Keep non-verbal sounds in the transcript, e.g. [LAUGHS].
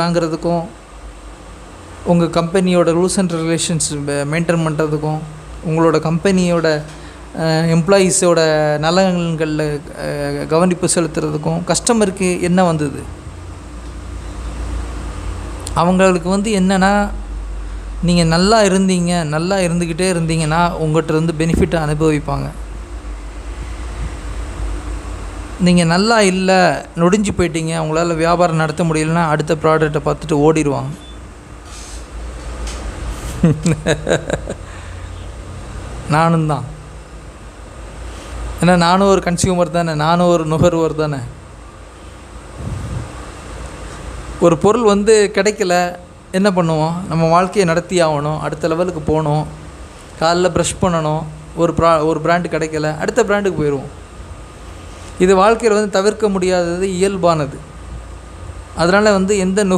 வாங்குறதுக்கும் உங்கள் கம்பெனியோட ரூல்ஸ் அண்ட் ரிலேஷன்ஸ் மெயின்டைன் பண்ணுறதுக்கும் உங்களோட கம்பெனியோட எம்ப்ளாயீஸோட நலன்களில் கவனிப்பு செலுத்துறதுக்கும் கஸ்டமருக்கு என்ன வந்தது? அவங்களுக்கு வந்து என்னென்னா நீங்கள் நல்லா இருந்தீங்க நல்லா இருந்துக்கிட்டே இருந்தீங்கன்னா உங்கள்கிட்ட இருந்து பெனிஃபிட்டை அனுபவிப்பாங்க. நீங்கள் நல்லா இல்லை நொடிஞ்சு போயிட்டீங்க உங்களால் வியாபாரம் நடத்த முடியலன்னா அடுத்த ப்ராடக்ட்டை பார்த்துட்டு ஓடிடுவாங்க. [LAUGHS] நானும் தான். ஏன்னா நானும் ஒரு கன்சியூமர் தானே நானும் ஒரு நுகர்வோர் தானே. ஒரு பொருள் வந்து கிடைக்கல என்ன பண்ணுவோம்? நம்ம வாழ்க்கையை நடத்தி ஆகணும் அடுத்த லெவலுக்கு போகணும் காலைல ப்ரஷ் பண்ணணும் ஒரு ப்ரா ஒரு பிராண்டு கிடைக்கல அடுத்த பிராண்டுக்கு போயிடுவோம். இது வாழ்க்கையில் வந்து தவிர்க்க முடியாதது இயல்பானது. அதனால் வந்து எந்த நு